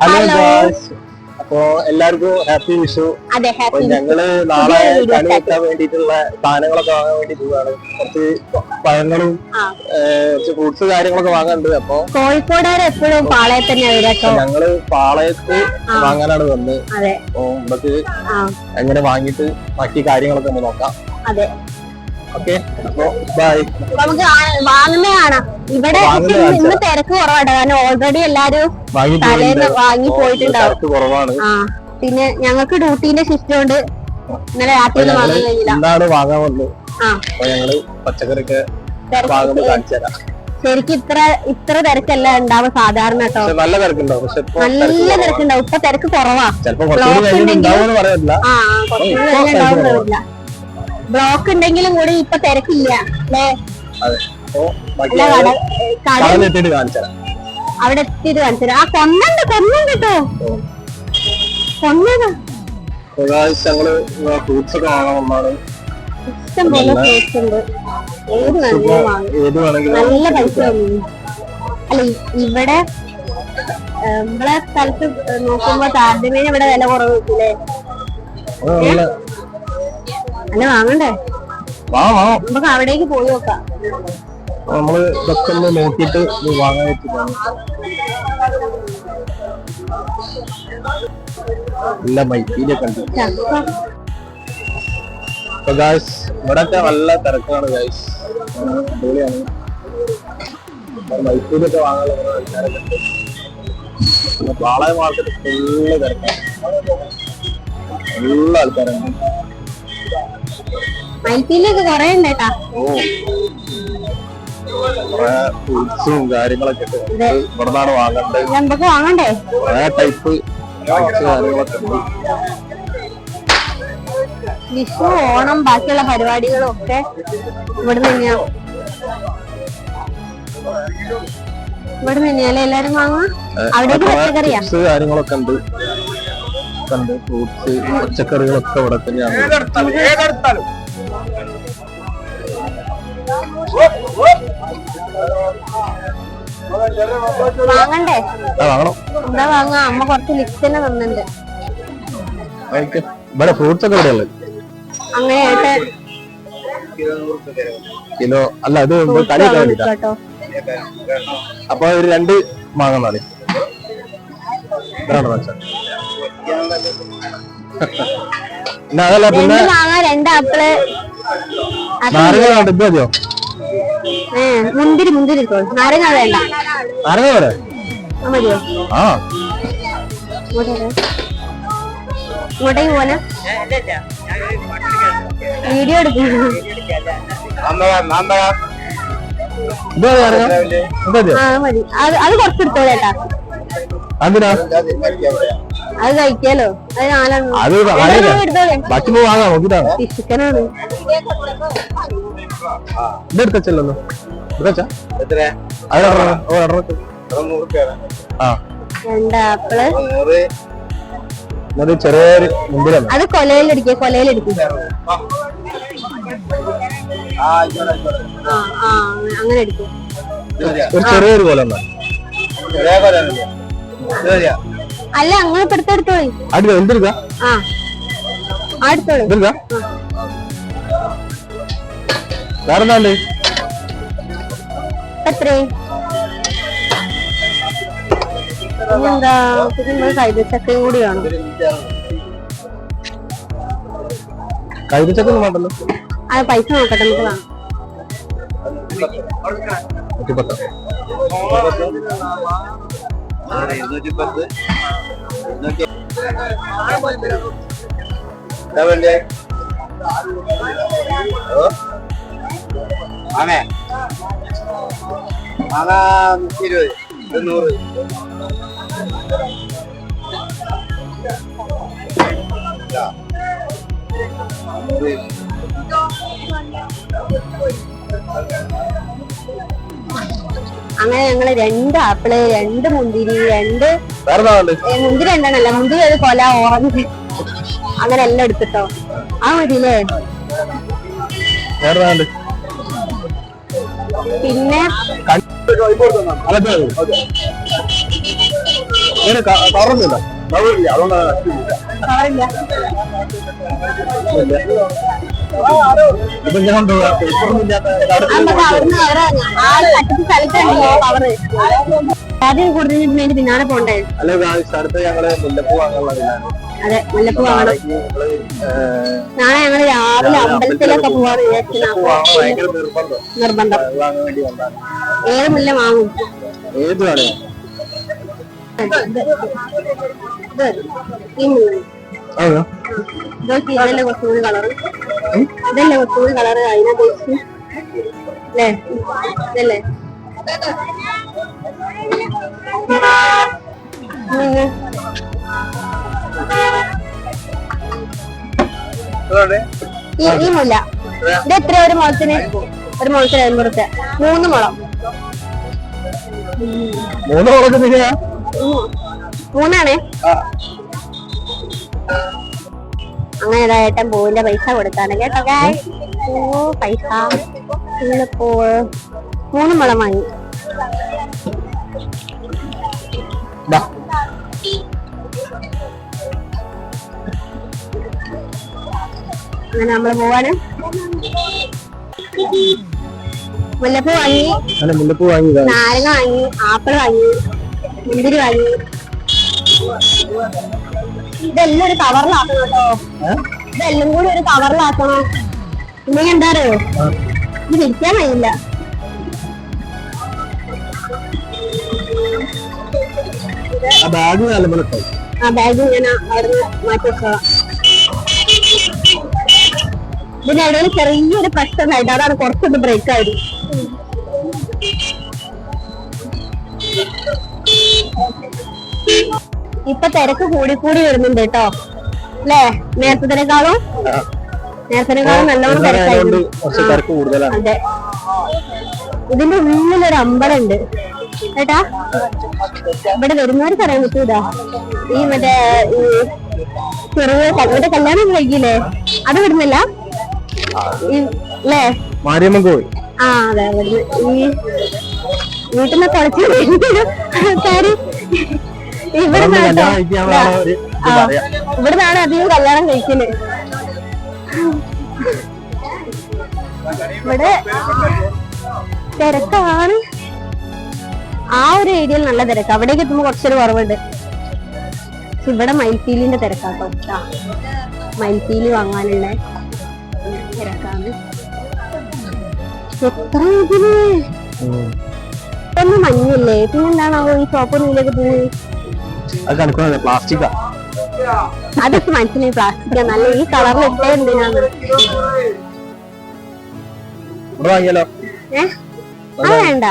Hello അപ്പോ എല്ലാവർക്കും happy Vishu അതെ ഹാപ്പി ഞങ്ങൾ നാളെ കണി വെക്കാൻ വേണ്ടിട്ടുള്ള സാധനങ്ങളൊക്കെ വാങ്ങാൻ വേണ്ടി പോവാണ്. കുറച്ച് പഴങ്ങളും കുറച്ച് ഫ്രൂട്ട്സ് കാര്യങ്ങളൊക്കെ വാങ്ങാനുണ്ട്. അപ്പൊ കോഴിക്കോടുകാർ എപ്പോഴും പാളയത്ത് തന്നെ ഞങ്ങൾ പാളയത്ത് വാങ്ങാനാണ് വന്നത്. അപ്പൊ നമുക്ക് എങ്ങനെ വാങ്ങിയിട്ട് ബാക്കി കാര്യങ്ങളൊക്കെ ഒന്ന് നോക്കാം. അതെ. ഓക്കെ. അപ്പോ ബൈ. നമുക്ക് വാങ്ങുന്ന കാണാം. ഇവിടെ ഇന്ന് തിരക്ക് കുറവാണ് കാരണം ഓൾറെഡി എല്ലാരും വാങ്ങി തലേന്ന് വാങ്ങി പോയിട്ടുണ്ടാവും കുറവാണ്. പിന്നെ ഞങ്ങൾക്ക് ഡ്യൂട്ടീന്റെ ഷിഫ്റ്റ് കൊണ്ട് ഇന്നലെ രാത്രി വാങ്ങാൻ കഴിഞ്ഞില്ല. എന്താണ് വാങ്ങാൻ വന്നത്. അപ്പൊ ഞങ്ങൾ പച്ചക്കറിയൊക്കെ വാങ്ങുമ്പോ കാണിച്ചു തരാം. ശരിക്കും ഇത്ര ഇത്ര തിരക്കല്ല ഉണ്ടാവും സാധാരണ കേട്ടോ. നല്ല തിരക്കുണ്ടാവും. നല്ല തിരക്കുണ്ടാവും. ഇപ്പൊ തിരക്ക് കുറവാ. ചിലപ്പോ ബ്ലോക്ക് ഉണ്ടെങ്കിലും കൂടി ഇപ്പൊ തിരക്കില്ല അല്ലേ? അവിടെ എത്തിയിട്ട് കാണിച്ചു ആ കൊന്നുണ്ട് കൊന്നുണ്ട് കേട്ടോ കൊന്നത്. അപ്പൊ guys, ഞങ്ങൾ ഫ്രൂട്ട്സ് ഒക്കെ വാങ്ങാൻ വന്നാണ് ഇഷ്ടം പോലെ ഫ്രൂട്ട്സ് ഉണ്ട്. ഏത് നല്ല പൈസ അല്ല ഇവിടെ നമ്മളെ സ്ഥലത്ത് നോക്കുമ്പോ താരതമ്യേന ഇവിടെ വില കുറവ് കിട്ടൂലേ? നല്ല വാങ്ങണ്ടേ? വാ വാ നമുക്ക് അവിടേക്ക് പോയി നോക്കാം. നമ്മൾ ഇതൊക്കെ ഒന്ന് നോക്കിയിട്ട് വാങ്ങാൻ വെച്ചിട്ടാണ് നല്ല മൈക്കിയിലൊക്കെ ഉണ്ട് ചക്ക. അപ്പൊ ഗായ്സ് ഇവിടൊക്കെ നല്ല തിരക്കാണ് ഗായ്സ് അടിപൊളിയാണ്. മൈസൂരൊക്കെ വാങ്ങാനുള്ള ആൾക്കാരൊക്കെ പാളയ മാർക്കറ്റ് ഫുള്ള് തിരക്കാണ്. എല്ലാ ആൾക്കാരുണ്ട് മൈറ്റിയിലൊക്കെ കൊറേ ഉണ്ട് കേട്ടാ. ഓ. കുറെ ഫ്രൂട്ട്സും കാര്യങ്ങളൊക്കെ വാങ്ങേണ്ടത്. നമുക്ക് വാങ്ങണ്ടേ? കുറെ ടൈപ്പ് കാര്യങ്ങളൊക്കെ ഉണ്ട് വിഷു ഓണം ബാക്കിയുള്ള പരിപാടികളും ഒക്കെ ഇവിടെ തന്നെയാ ഇവിടെ തന്നെയല്ലേ എല്ലാരും വാങ്ങാ അവിടേക്ക് പച്ചക്കറിയാ? കാര്യങ്ങളൊക്കെ ഉണ്ട്. ഉണ്ട് ഫ്രൂട്ട്സ് പച്ചക്കറികളൊക്കെ ഇവിടെ തന്നെയാണ് വാങ്ങണ്ടേ? എന്താ വാങ്ങാ? അമ്മ കുറച്ച് ലിസ്റ്റ് തന്നെ തന്നിട്ടുണ്ട്. ഇവിടെ ഫ്രൂട്ട്സ് ഒക്കെ ഇവിടെ ഉള്ളത്? അങ്ങനെയായിട്ട് കിലോ അല്ല അത് കേട്ടോ അപ്പൊ ഒരു രണ്ട് മാങ്ങ നാളെ ഇതാണ് വെച്ചാ പിന്നെ അതല്ല പിന്നെ രണ്ട് മാങ്ങ രണ്ട് ആപ്പിൾ. നാരങ്ങ ഇത് മതിയോ? മുന്തിരി മുന്തിരി നാരങ്ങ വേണ്ട നാരങ്ങ പോരെ മതിയോ? ആ. ഇങ്ങോട്ടേക്ക്. ഇങ്ങോട്ടേക്ക് പോന വീഡിയോ എടുക്കുന്നു മതി. അത് അത് കഴിക്കാലോ. അത് നാലാണ് ബാക്കി നോക്കിട്ടാണ് ചിക്കനാണ് ഇത് എടുത്തല്ലോ എടുത്താ അത് ഓർഡർ ഓർഡർ ആ. രണ്ട് ആപ്പിൾ അത് ചെറിയൊരു മുമ്പിലാണ് അത് കൊലയിലെടുക്കുക കൊലയിലെടുക്കുക ആ ആ അങ്ങനെ എടുക്കുക ഒരു ചെറിയൊരു പോലെ എന്നാ. അല്ല അങ്ങനെ ഇപ്പൊ എടുത്തെടുത്തോളി അടി എന്തെടുക്ക? ആ. ആ. എടുത്തോളി എന്തെടുക്ക വേറെ എന്താണ്ട് എത്രേ നമ്മൾ കൈതച്ചക്കയും കൂടി വേണം. കൈതച്ചക്കൊന്നും വേണ്ടല്ലോ അത് പൈസ നോക്കട്ടെ നമുക്ക് വേണം നൂറ്റിപ്പത്ത്. ആണേ മാങ്ങ നൂറ്റി ഇരുപത് ഇത് നൂറ്. അങ്ങനെ ഞങ്ങൾ രണ്ട് ആപ്പിൾ രണ്ട് മുന്തിരി രണ്ട് മുന്തിരി രണ്ടെണ്ണല്ല മുന്തിരി ഒരു കൊല ഓറഞ്ച്. അങ്ങനെ എല്ലാം എടുത്തിട്ടോ. ആ മതിയില്ലേ? പിന്നെ കവറില്ല അതുകൊണ്ടാണ് ഇപ്പൊ ഞാൻ ആദ്യം കൂടുതൽ പിന്നാലെ പോണ്ടേ? അല്ലെ സ്ഥലത്ത് ഞങ്ങൾ മുല്ലപ്പൂ വാങ്ങാനുള്ളതിലാണ്. അതെ മുല്ലപ്പൂ വാങ്ങണം. നാളെ ഞങ്ങൾ രാവിലെ അമ്പലത്തിലൊക്കെ ഭയങ്കര നിർബന്ധം. ഏത് മുല്ല വാങ്ങും? ഏത് ഈ മുല്ല. ഇതല്ലേ കുറച്ചുകൂടി കളറ്? ഇതല്ലേ കുറച്ചുകൂടി കളറ് അതിനകത്ത്? അല്ലേ? ഇതല്ലേ. ഈ ഈ മുല്ല. ഇത് എത്ര ഒരു മുളത്തിന് ഒരു മുളത്തിന് അമ്പത് മൂന്ന് മുളം മൂന്ന് മുളത്തിന്. മൂന്നാണേ? അങ്ങനെ ഏട്ടൻ പൂവിന്റെ പൈസ കൊടുത്താണ്. കേട്ടോ പൈസ. പൂ മൂന്ന് മുളം വാങ്ങി. അങ്ങനെ നമ്മൾ പോവാണ്. മുല്ലപ്പൂ വാങ്ങി. അല്ല മുല്ലപ്പൂ വാങ്ങി നാരങ്ങ വാങ്ങി ആപ്പിൾ വാങ്ങി മുന്തിരി വാങ്ങി. ഇതെല്ലാം ഒരു കവറിലാക്കണം കേട്ടോ. ഇതെല്ലാം കൂടി ഒരു കവറിലാക്കണം. ഇല്ലെങ്കിൽ എന്താ അറിയോ? ഇത് വിൽക്കാൻ കഴിയില്ല ആ ബാഗ് ഞാൻ അവിടെ മാറ്റി വെച്ചോളാം ഇതിനിടയിൽ ചെറിയൊരു പ്രശ്നമായിട്ട് അതാണ് കുറച്ചൊന്ന് ബ്രേക്ക് ആയത്. ഇപ്പൊ തിരക്ക് കൂടി കൂടി വരുന്നുണ്ട് കേട്ടോ. അല്ലേ? നേരത്തേക്കാളും നേരത്തേക്കാളും നല്ലോണം തിരക്കായിരുന്നു അതെ. ഇതിന്റെ ഉള്ളിലൊരു അമ്പലമുണ്ട് കേട്ടാ? ഇവിടെ വരുന്നവർക്ക് അറിയാൻ പറ്റൂതാ ഈ മറ്റേ ഈ ചെറിയ മറ്റേ കല്യാണം കഴിക്കില്ലേ അത് വിടുന്നില്ല? ഈ അല്ലേ മാരിയമ്മൻ ആ അതെ ഈ വീട്ടിൽ നിന്ന് കുറച്ച് ആൾക്കാര് ഇവിടെ പറയാം. ഇവിടുന്നാണ് അധികം കല്യാണം കഴിക്കുന്നത് ഇവിടെ തിരക്കാണ്. ആ ഒരു ഏരിയയിൽ നല്ല തിരക്ക്. അവിടേക്ക് എത്തുമ്പോ കുറച്ചൊരു കുറവുണ്ട്. ഇവിടെ മയിൽപ്പീലിന്റെ തിരക്കാട്ടോ മൈൽപീലി മയിൽപ്പീലി വാങ്ങാനുള്ള എത്ര ഇതിന്. ഒന്ന് മഞ്ഞല്ലേ? പിന്നെന്താണാവോ ഈ ചോപ്പ് നീലൊക്കെ കണക്കാണ് പ്ലാസ്റ്റിക്കാ അതൊക്കെ മനസ്സിലായി പ്ലാസ്റ്റിക്കാ നല്ല ഈ കളറിൽ ഇട്ടേ എന്തിനാണ് അത് വേണ്ട.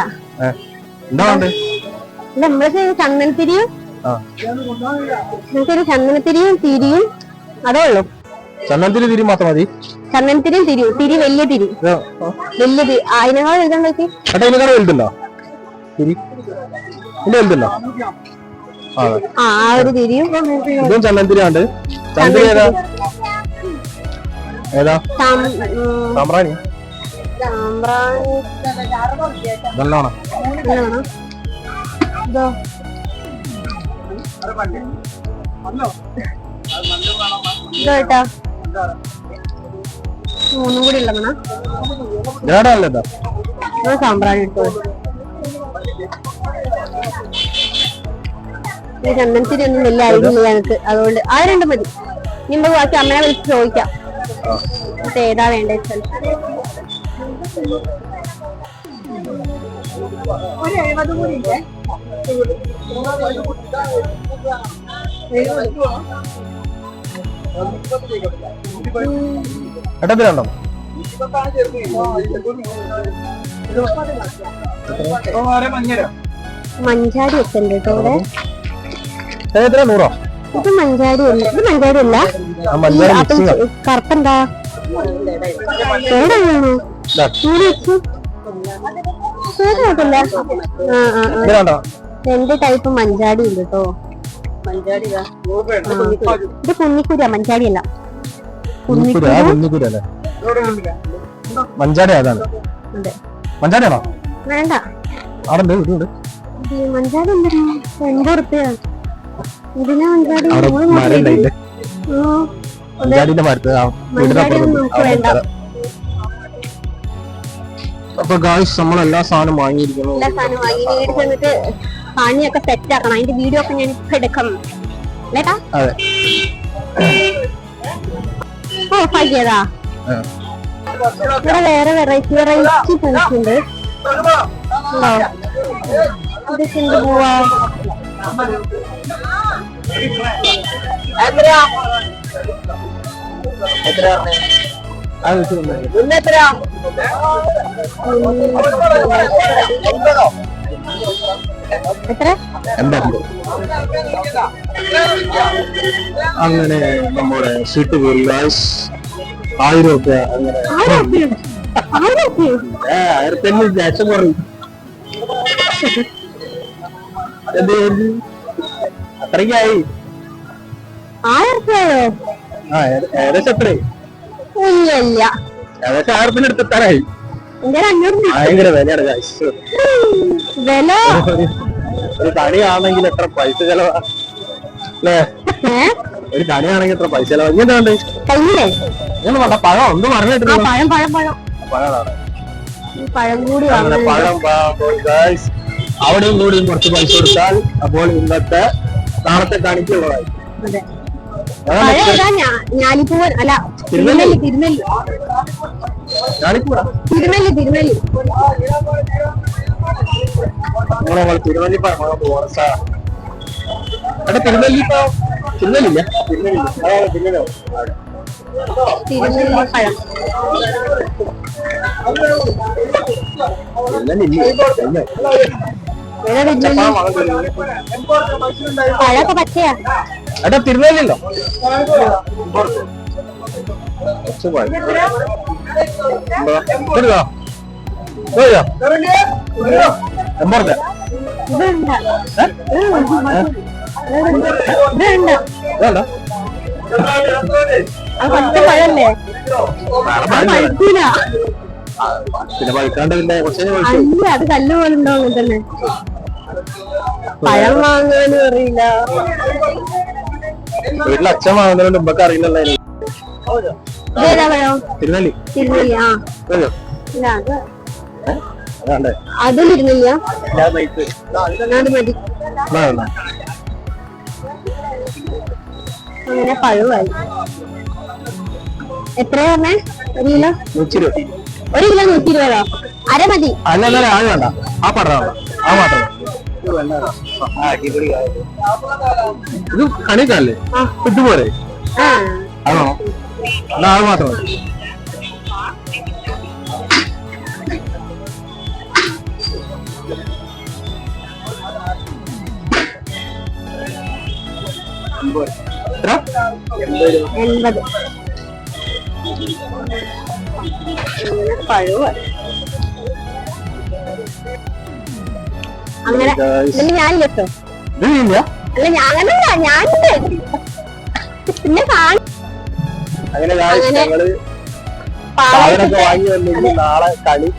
നമ്മൾക്ക് ചന്ദനത്തിരിയും ആ. നമുക്കൊരു ചന്ദനത്തിരിയും തിരിയും അതേ ഉള്ളൂ. ചന്ദനത്തിന് തിരി മാത്രം മതി. ചന്ദനത്തിരി തിരി തിരി വലിയ തിരി. വലിയ തിരി. അതിനേക്കാൾ എഴുതാൻ നോക്കി ഏട്ടാ ഇതിനേക്കാൾ വലുതുണ്ടോ? തിരി. ഇതിന്റെ വലുതുണ്ടോ? ആ. ഒരു തിരിയും. ഇതും ചന്ദനത്തിരി ഉണ്ട് ചന്ദനത്തിരി ഏതാ? ഏതാ? സാമ്പ്രാണി നല്ലോണം. ഇതോ കേട്ടാ. മൂന്നും കൂടി ഉള്ളതാണ് ഇതാടാ അല്ലേതാ? ഇത് സാമ്പ്രാണി ഇട്ടോ. ഈ ചന്ദനത്തിരി ഒന്നും വലിയ അറിയില്ല ഞങ്ങൾക്ക്. അതുകൊണ്ട് ആ രണ്ടും മതി. നമുക്ക് ബാക്കി അമ്മയെ വിളിച്ച് ചോദിക്കാം. എന്നിട്ട് ഏതാ വേണ്ടത് വെച്ചാൽ. ഏട്ടാ ഇതിലുണ്ടോ മഞ്ചാടി ഒക്കെ ഉണ്ട് കേട്ടോ എത്ര നൂറോ? ഇത് മഞ്ചാടി അല്ല. ഇത് മഞ്ചാടി അല്ല. കറുപ്പെന്താ രണ്ട് ടൈപ്പ് മഞ്ചാടി ഉണ്ട് കേട്ടോ. ഇത്. മഞ്ചാടി. അല്ല. കുന്നിക്കുരു അല്ലേ? മഞ്ചാടി അതാണ്. മഞ്ചാടിയാണോ വേണ്ട. മഞ്ചാടി ഇതിനാ മഞ്ചാടി. മഞ്ചാടിന്റെ മരത്ത് അപ്പൊ ഗായ്സ് നമ്മൾ എല്ലാ സാധനം വാങ്ങിയിരിക്കുന്നു. എല്ലാ സാധനം വാങ്ങി. വീട് ചെന്നിട്ട് പണിയൊക്കെ സെറ്റ് ആക്കണം അതിന്റെ വീഡിയോ ഒക്കെ ഞാൻ ഇപ്പൊ എടുക്കണം അല്ലേട്ടാ അതെ. ഓ ഫാക്കിയതാ ആ. ഇവിടെ വേറെ വെറൈറ്റി വെറൈറ്റി പൂക്കുണ്ട് ഇതൊക്കെ എന്ത് പോവാ? കൊണ്ടുവരാം. എത്ര? അങ്ങനെ നമ്മുടെ സീറ്റ് ഗുരുദാസ് ആയിരം രൂപ അങ്ങനെ. ആയിരം ഉറുപ്പിക. ആയിരം ഉറുപ്പിക. ഏ, ആയിരത്തഞ്ഞൂറ് ലക്ഷം കുറയും അത്രയ്ക്കായി. ഏകദേശം എത്രയായി ഏകദേശം ആയിരത്തിന് അടുത്തെത്താനായി അഞ്ഞൂറ്. ഭയങ്കര വിലയാണ് ഗായ്സ് വില? ഒരു കണിയാണെങ്കിൽ എത്ര പൈസ ചെലവാ? ഒരു കണിയാണെങ്കിൽ എത്ര പൈസ ചെലവാ? ഇങ്ങനെ ഉണ്ട് കയ്യിലേ ഇങ്ങനെ വേണ്ട പഴം ഒന്നും പറഞ്ഞിട്ടില്ല പഴം പഴം പഴം. പഴമാണ്. ഈ പഴം കൂടി അങ്ങനെ വാങ്ങാൻ പഴം വാങ്ങുമ്പോൾ guys, അവിടെയും കൂടിയും കുറച്ച് പൈസ കൊടുത്താൽ അപ്പോൾ ഇന്നത്തെ നാളത്തെ കാണിക്കുള്ളതായി ഞാനിപ്പോ അല്ല തിരുനെല്ലി തിരുനെല്ലി. തിരുനെല്ലി തിരുനെല്ലി. സാർ എടാ തിരുവല്ലി ഇപ്പൊ തിരുവല്ലോ തിരുനെല്ലി? തിരുനെല്ലി. പഴമൊക്കെ പച്ചയാ. എടാ തിരുവല്ലല്ലോ പിന്നെ പഴുക്കാണ്ട് പിന്നെ കുറച്ച്. അല്ല അത് കല്ല് പോലെ ഉണ്ടോ അങ്ങനെ തന്നെ പഴം വാങ്ങാനും അറിയില്ല. വീട്ടിൽ അച്ഛൻ വാങ്ങുന്നതുകൊണ്ട് ഉമ്മക്ക് അറിയില്ലല്ലോ തിരുനെല്ലി. തിരുനെല്ലി ആ. അത് വേണ്ട. അങ്ങനെ പഴുവായി. എത്രയാ പറഞ്ഞേ? ഒരു കിലോ? നൂറ്റി ഇരുപത് ഒരു കിലോ നൂറ്റി ഇരുപതോ അര മതി. അല്ല ആഴ് വേണ്ട. ആ പടം ആ മാത്രം ഇത് കണിക്കല്ലേ ഇട്ടുപോരെ ആ. ആണോ? എന്നാ ആൾ മാത്രം മതി? എൺപത്. പഴമായി അങ്ങനെ ഞാനില്ല അല്ല ഞാൻ അങ്ങനല്ല പിന്നെ കാണി അങ്ങനെ ഞങ്ങൾ സാധനമൊക്കെ വാങ്ങി വന്നിട്ട് നാളെ കളി.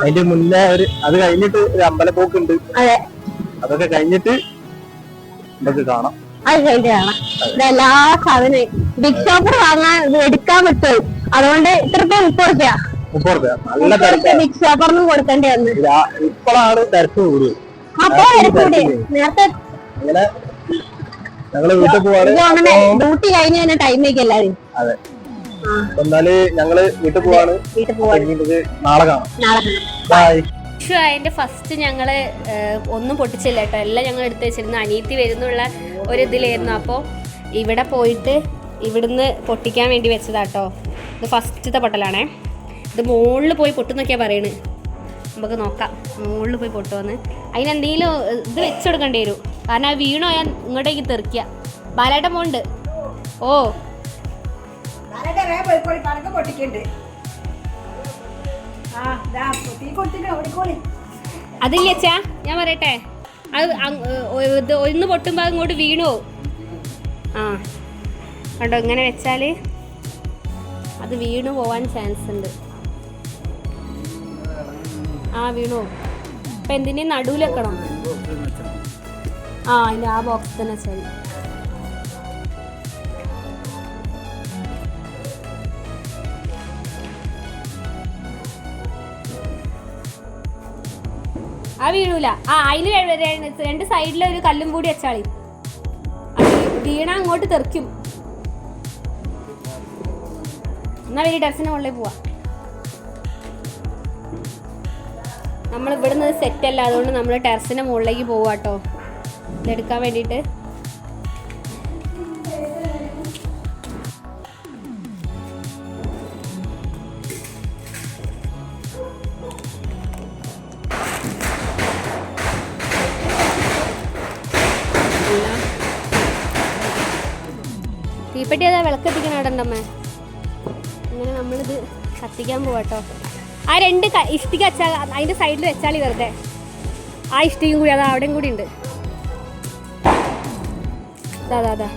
അതിന്റെ മുന്നേ ഒരു അത് കഴിഞ്ഞിട്ട് ഒരു അമ്പലപ്പോക്കുണ്ട്. അതെ. അതൊക്കെ കഴിഞ്ഞിട്ട് നമുക്ക് കാണാം. അത് കഴിഞ്ഞിട്ട് കാണാം. എല്ലാ സാധനവും ബിഗ് ഷോപ്പർ വാങ്ങാൻ എടുക്കാൻ പറ്റും അതുകൊണ്ട് ഇത്ര മുപ്പത് റുപ്യ. മുപ്പത് രൂപ നല്ല മുപ്പത് ബിഗ് ഷോപ്പറിനും കൊടുക്കേണ്ടി വന്നു. ഇപ്പോഴാണ് തിരക്ക് കൂടുതൽ അപ്പൊ കൂടി നേരത്തെ അങ്ങനെ ഞങ്ങൾ വീട്ടിൽ പോവാണ്. ഡ്യൂട്ടി കഴിഞ്ഞ ടൈം ആയിരിക്കും എല്ലാവരും. അതെ. എന്നാൽ ഞങ്ങൾ വീട്ടിൽ പോവാണ്. വീട്ടിൽ നാളെ കാണാം. ബൈ ഫസ്റ്റ് ഞങ്ങൾ ഒന്നും പൊട്ടിച്ചില്ല കേട്ടോ. എല്ലാം ഞങ്ങൾ എടുത്ത് വെച്ചിരുന്നു. അനിയത്തി വരുന്നുള്ള ഒരു ഇതിലായിരുന്നു. അപ്പോൾ ഇവിടെ പോയിട്ട് ഇവിടുന്ന് പൊട്ടിക്കാൻ വേണ്ടി വെച്ചതാട്ടോ ഇത് ഫസ്റ്റത്തെ പൊട്ടലാണേ. ഇത് മുകളിൽ പോയി പൊട്ടുന്നൊക്കെയാ പറയണ്. നമുക്ക് നോക്കാം. മുകളിൽ പോയി പൊട്ടുവന്ന്. അതിനെന്തെങ്കിലും ഇത് വെച്ചെടുക്കേണ്ടി വരും. കാരണം ആ വീണോ ഞാൻ ഇങ്ങോട്ടേക്ക് തെറിക്കുക ബാലേട്ടൻ പോണ്ട് ഓ. പോയിക്കോളി കണക്ക് പൊട്ടിക്കണ്ട്. ആ അച്ഛാ? ഞാൻ പറയട്ടെ. അത് ഇത് ഒന്ന് പൊട്ടുമ്പോൾ അങ്ങോട്ട് വീണു. ആ. കണ്ടോ ഇങ്ങനെ വെച്ചാൽ അത് വീണു പോവാൻ ചാൻസ് ഉണ്ട്. ആ വീണു. അപ്പൊ എന്തിനേം? നടുവിലെക്കണം ആ അതിന്റെ ആ ബോക്സ് തന്നെ വെച്ചാൽ ആ വീഴൂല. ആ അതിന് രണ്ട് സൈഡിൽ ഒരു കല്ലും കൂടി വെച്ചാളി. വീണ അങ്ങോട്ട് തെറിക്കും. എന്നാ വലിയ ടെറസിന് മുകളിൽ പോവാ. നമ്മൾ ഇവിടുന്ന് സെറ്റ് അല്ല. അതുകൊണ്ട് നമ്മൾ ടെറസിന്റെ മുകളിലേക്ക് പോവാട്ടോ ഇതെടുക്കാൻ വേണ്ടിയിട്ട്. പോവാട്ടോ ആ രണ്ട് ഇഷ്ടിക വെച്ചാൽ അതിന്റെ സൈഡിൽ വെച്ചാൽ വെറുതെ. ആ ഇഷ്ടികയും കൂടി അത് അവിടെയും കൂടി ഉണ്ട്. അതാ അതാ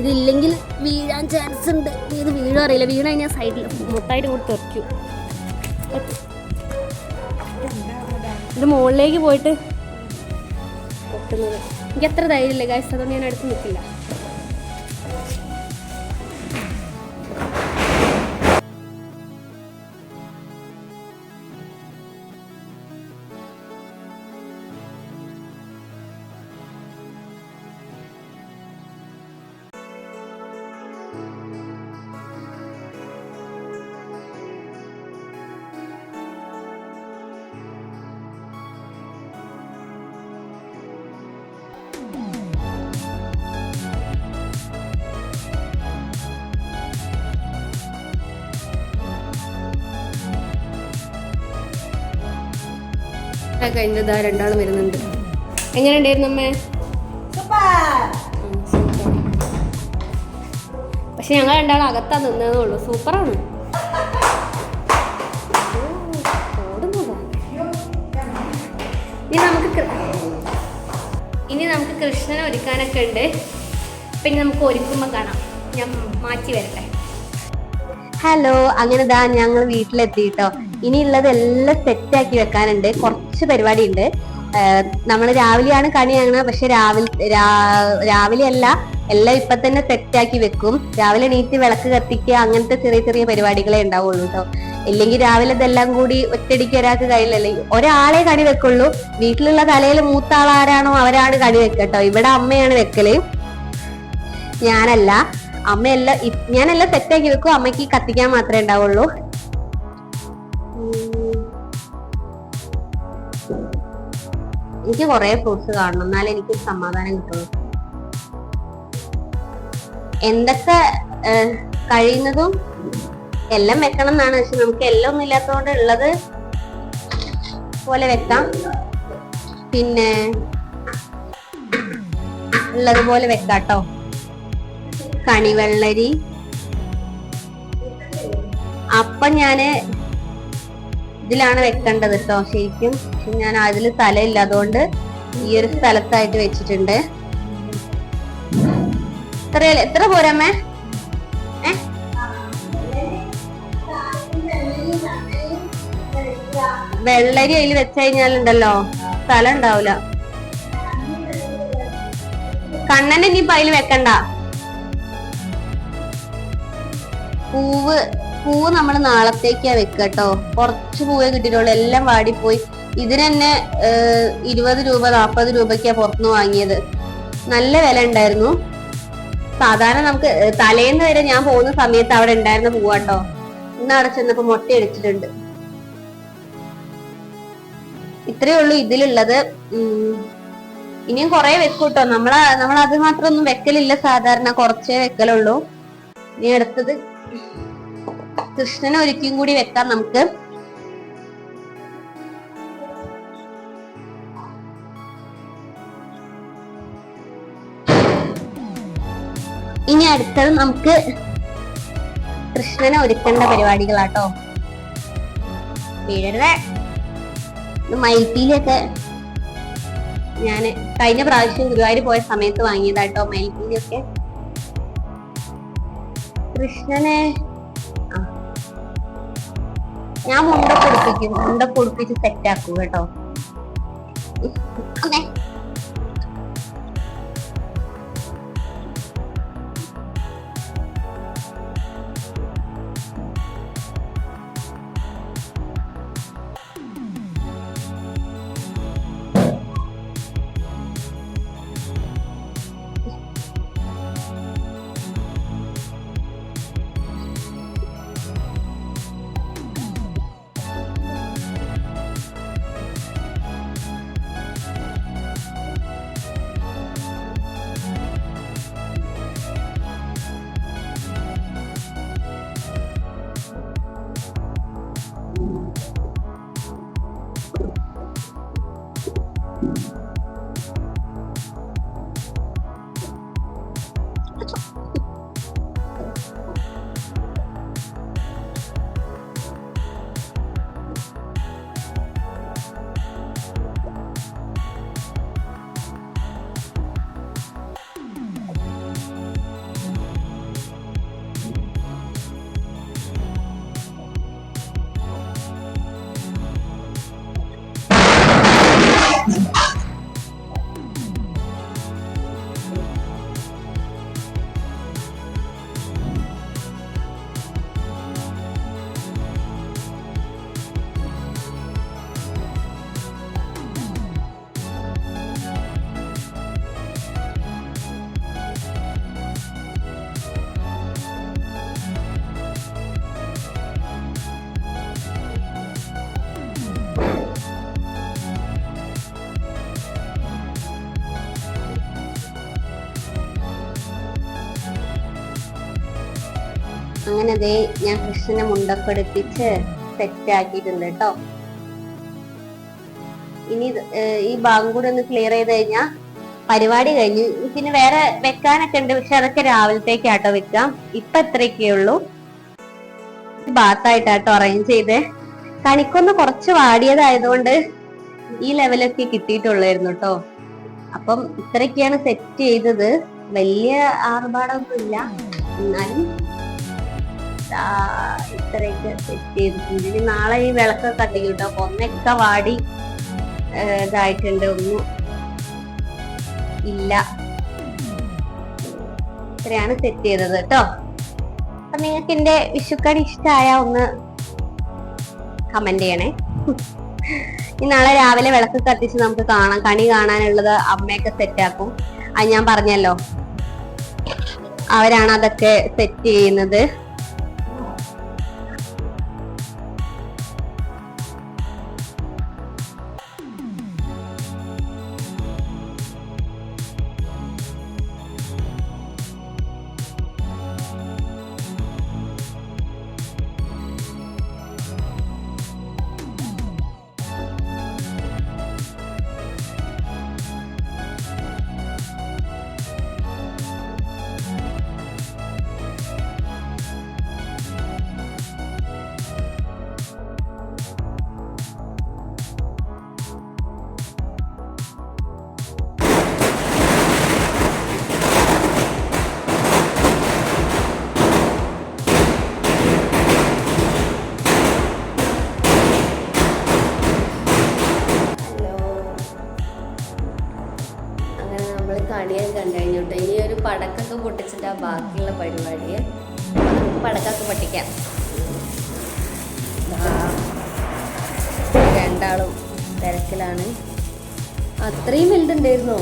ഇതില്ലെങ്കിൽ വീഴാൻ ചാൻസ് ഉണ്ട്. ഇത് വീഴും അറിയില്ല. വീണ കഴിഞ്ഞാൽ സൈഡിൽ മൊത്തമായിട്ട് കൂടി തെറിക്കും. ഇത് മുകളിലേക്ക് പോയിട്ട് പൊട്ടുന്നത്. എനിക്ക് അത്ര ധൈര്യമില്ല ഗൈസ് അതുകൊണ്ട് ഞാൻ അടുത്ത് നിൽക്കില്ല. കഴിഞ്ഞ ഇതാ രണ്ടാളും വരുന്നുണ്ട്. എങ്ങനെ ഉണ്ടായിരുന്നു അമ്മേ? പക്ഷെ ഞങ്ങൾ രണ്ടാളും അകത്താ നിന്നതേ ഉള്ളൂ. സൂപ്പറാണ്. ഇനി നമുക്ക് ഇനി നമുക്ക് കൃഷ്ണനെ ഒരുക്കാനൊക്കെ ഉണ്ട്. പിന്നെ നമുക്ക് ഒരുക്കുമ്പോൾ കാണാം. ഞാൻ മാറ്റി വരട്ടെ. ഹലോ അങ്ങനെ ദാ ഞങ്ങൾ വീട്ടിലെത്തിട്ടോ ഇനിയുള്ളത് എല്ലാം സെറ്റ് ആക്കി വെക്കാനുണ്ട്. കുറച്ച് പരിപാടി ഉണ്ട് നമ്മൾ രാവിലെയാണ് കണി കാണുക പക്ഷെ രാവിലെ രാവിലെ അല്ല എല്ലാം ഇപ്പൊ തന്നെ സെറ്റ് ആക്കി വെക്കും. രാവിലെ നീറ്റ് വിളക്ക് കത്തിക്കുക അങ്ങനത്തെ ചെറിയ ചെറിയ പരിപാടികളെ ഉണ്ടാവുള്ളൂ കേട്ടോ. ഇല്ലെങ്കിൽ രാവിലെ ഇതെല്ലാം കൂടി ഒറ്റടിക്ക് ഒരാൾക്ക് കഴിയില്ലല്ലേ ഒരാളെ കണി വെക്കുള്ളൂ. വീട്ടിലുള്ള തലയിൽ മൂത്ത ആളാരാണോ അവരാണ് കണി വെക്കട്ടോ ഇവിടെ അമ്മയാണ് വെക്കൽ. ഞാനല്ല. അമ്മയെല്ലാം ഞാനെല്ലാം സെറ്റാക്കി വെക്കും. അമ്മയ്ക്ക് കത്തിക്കാൻ മാത്രമേ ഉണ്ടാവുള്ളൂ. എനിക്ക് കുറെ ഫ്രൂട്ട്സ് കാണണം. എന്നാലേ എനിക്ക് സമാധാനം കിട്ടുള്ളൂ. എന്തൊക്കെ കഴിയുന്നതും എല്ലാം വെക്കണം എന്നാണ്. പക്ഷെ നമുക്ക് എല്ലാം ഒന്നും ഇല്ലാത്തതുകൊണ്ട് ഉള്ളത് പോലെ വെക്കാം. പിന്നെ ഉള്ളതുപോലെ വെക്കാട്ടോ കണിവെള്ളരി. അപ്പം ഞാൻ ഇതിലാണ് വെക്കേണ്ടത് കേട്ടോ ശരിക്കും. ഞാൻ അതിൽ സ്ഥലമില്ല അതുകൊണ്ട് ഈ ഒരു സ്ഥലത്തായിട്ട് വെച്ചിട്ടുണ്ട്. എത്ര എത്ര പോരമ്മേ? വെള്ളരി അതിൽ വെച്ച് കഴിഞ്ഞാലുണ്ടല്ലോ. സ്ഥലം ഉണ്ടാവില്ല കണ്ണനെ ഇനിയിപ്പോ അതിൽ വെക്കണ്ട. പൂവ്. പൂവ് നമ്മൾ നാളത്തേക്കാ വെക്കുക കേട്ടോ കുറച്ച് പൂവേ കിട്ടിയിട്ടുള്ളൂ. എല്ലാം വാടിപ്പോയി. ഇതിന് തന്നെ ഇരുപത് രൂപ നാൽപ്പത് രൂപയ്ക്കാ പുറത്തുനിന്ന് വാങ്ങിയത്. നല്ല വില ഉണ്ടായിരുന്നു സാധാരണ നമുക്ക് തലേന്ന് വരെ ഞാൻ പോകുന്ന സമയത്ത് അവിടെ ഉണ്ടായിരുന്ന പൂവാട്ടോ ഇന്ന് അവിടെ ചെന്നപ്പോ മുട്ട അടിച്ചിട്ടുണ്ട് ഇത്രയേ ഉള്ളൂ ഇതിലുള്ളത്. ഇനിയും കുറെ വെക്കൂട്ടോ നമ്മളെ നമ്മൾ അത് മാത്രം ഒന്നും വെക്കലില്ല സാധാരണ. കുറച്ചേ വെക്കലുള്ളൂ. ഇനി അടുത്തത് കൃഷ്ണനെ ഒരിക്കലും കൂടി വെക്കാം നമുക്ക് ഇനി അടുത്തത് നമുക്ക് കൃഷ്ണനെ ഒരുക്കേണ്ട പരിപാടികളാട്ടോ വീഴരുതേ മൈറ്റിയിലൊക്കെ ഞാൻ കഴിഞ്ഞ പ്രാവശ്യം ഗുരുവായൂർ പോയ സമയത്ത് വാങ്ങിയതാട്ടോ മൈറ്റിയിലൊക്കെ കൃഷ്ണനെ. ഞാൻ മുണ്ട പൊടിപ്പിക്കും. മുണ്ട സെറ്റ് ആക്കും കേട്ടോ. അമ്മേ. ദേ ഞാൻ കൃഷ്ണനെ സെറ്റ് ആക്കിയിട്ടുണ്ട് കേട്ടോ. ഇനി ഈ ഭാഗം കൂടി ഒന്ന് ക്ലിയർ ചെയ്ത് കഴിഞ്ഞാൽ പരിപാടി കഴിഞ്ഞു. പിന്നെ വേറെ വെക്കാനൊക്കെ ഉണ്ട് പക്ഷെ അതൊക്കെ രാവിലത്തേക്കാട്ടോ വെക്കാം. ഇപ്പൊ എത്രയൊക്കെ ഉള്ളൂ. ബാത്തായിട്ടാട്ടോ അറേഞ്ച് ചെയ്ത്. കണിക്കൊന്ന് കുറച്ച് വാടിയതായതുകൊണ്ട് ഈ ലെവലൊക്കെ കിട്ടിയിട്ടുള്ളായിരുന്നു കേട്ടോ. അപ്പം ഇത്രയൊക്കെയാണ് സെറ്റ് ചെയ്തത്. വലിയ ആർഭാടൊന്നും ഇല്ല എന്നാലും ഇത്രയൊക്കെ സെറ്റ് ചെയ്തിട്ടുണ്ട്. ഇനി നാളെ ഈ വിളക്കൊക്കെ കത്തിക്കും കേട്ടോ? അപ്പൊ ഒന്നൊക്കെ വാടി ഇതായിട്ടുണ്ട്. ഒന്നും ഇല്ല. ഇത്രയാണ് സെറ്റ് ചെയ്തത് കേട്ടോ. അപ്പൊ നിങ്ങൾക്ക് എന്റെ വിഷുക്കണി ഇഷ്ടമായ ഒന്ന് കമന്റ് ചെയ്യണേ. ഇനി നാളെ രാവിലെ വിളക്ക് കത്തിച്ച് നമുക്ക് കാണാം. കണി കാണാനുള്ളത് അമ്മയൊക്കെ സെറ്റ് ആക്കും. അത് ഞാൻ പറഞ്ഞല്ലോ. അവരാണ് അതൊക്കെ സെറ്റ് ചെയ്യുന്നത്. പടക്കൊക്കെ പൊട്ടിച്ചിട്ട് ആ ബാക്കിയുള്ള പരിപാടി പടക്കൊക്കെ പൊട്ടിക്കാം. രണ്ടാളും തിരക്കിലാണ്. അത്രയും വലുതുണ്ടായിരുന്നോ?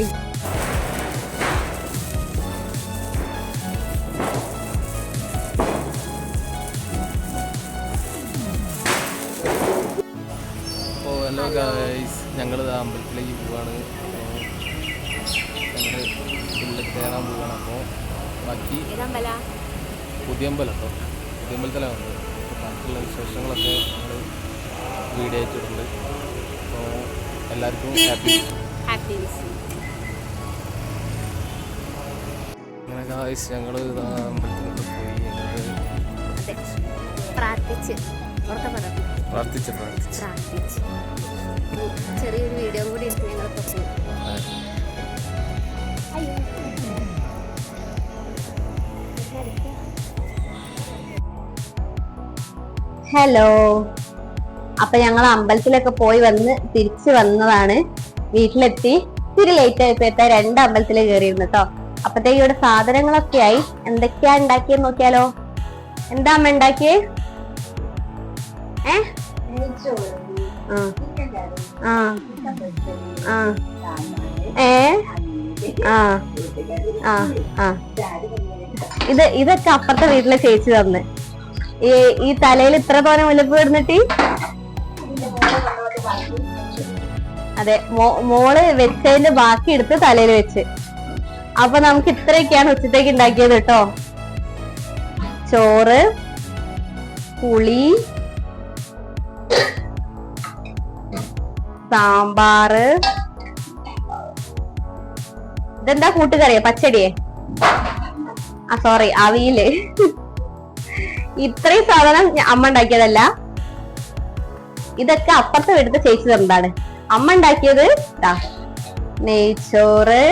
ഐ ഓ ഹലോ ഗായ്സ് ഞങ്ങൾ അമ്പലത്തിലേക്ക് പോവാണ്. ഞങ്ങൾ ഉള്ളിൽ കയറാൻ പോവാണ്. അപ്പോൾ ബാക്കി പുതിയമ്പലം കേട്ടോ. പുതിയമ്പലത്തിലാണ് വന്നത്. അപ്പോൾ ബാക്കിയുള്ള വിശേഷങ്ങളൊക്കെ ഞങ്ങൾ വീഡിയോ അയച്ചിട്ടുണ്ട് അപ്പോൾ എല്ലാവർക്കും ഹാപ്പി ഹാപ്പി ഗായ്സ് ഞങ്ങൾ അമ്പലത്തിലൊക്കെ പോയി പ്രാർത്ഥിച്ച്. പ്രാർത്ഥിച്ച് പ്രാർത്ഥിച്ച്. ചെറിയൊരു വീഡിയോ കൂടി എടുത്ത് ഞങ്ങൾ പോകും ഹലോ അപ്പൊ ഞങ്ങൾ അമ്പലത്തിലൊക്കെ പോയി വന്ന് തിരിച്ചു വന്നതാണ്. വീട്ടിലെത്തി. ഇത്തിരി ലേറ്റ് ആയപ്പോ എത്താൻ രണ്ട് അമ്പലത്തിൽ കയറിയിരുന്നു കേട്ടോ അപ്പത്തേക്ക് ഇവിടെ സാധനങ്ങളൊക്കെ ആയി എന്തൊക്കെയാ ഉണ്ടാക്കിയെന്ന് നോക്കിയാലോ? എന്താ അമ്മ ഉണ്ടാക്കിയേ? ഏ? ഇത് ഇതൊക്കെ അപ്പുറത്തെ വീട്ടിലെ ചേച്ചി തന്ന്. ഈ ഈ തലയിൽ ഇത്ര തോനെ മുല്ലപ്പ് കിടന്നിട്ട്? അതെ മോൾ വെച്ചതിന്റെ ബാക്കി എടുത്ത് തലയിൽ വെച്ച്. അപ്പൊ നമുക്ക് ഇത്രയൊക്കെയാണ് ഉച്ചത്തേക്ക് ഉണ്ടാക്കിയത് കേട്ടോ. ചോറ് പുളി സാമ്പാറ്. ഇതെന്താ കൂട്ടുകറിയ? പച്ചടിയെ? ആ സോറി അവിയിൽ. ഇത്രയും സാധനം അമ്മ ഉണ്ടാക്കിയതല്ല. ഇതൊക്കെ അപ്പുറത്തെ വീട്ടിൽ ചേച്ചി തന്നതാണ്. അമ്മ ഉണ്ടാക്കിയത് നെയ്ച്ചോറ്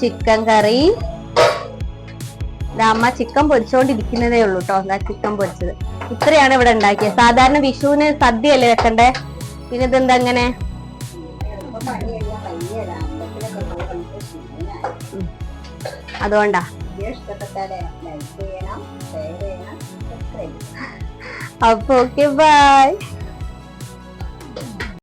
ചിക്കൻ കറി. അമ്മ ചിക്കൻ പൊരിച്ചോണ്ടിരിക്കുന്നതേ ഉള്ളൂ കേട്ടോ എന്താ ചിക്കൻ പൊരിച്ചത്. ഇത്രയാണ് ഇവിടെ ഉണ്ടാക്കിയത്. സാധാരണ വിഷുവിന് സദ്യയല്ലേ വെക്കണ്ടേ? പിന്നെ ഇതെന്താ അങ്ങനെ? അതുകൊണ്ടാ. അപ്പൊ ഓക്കെ ബൈ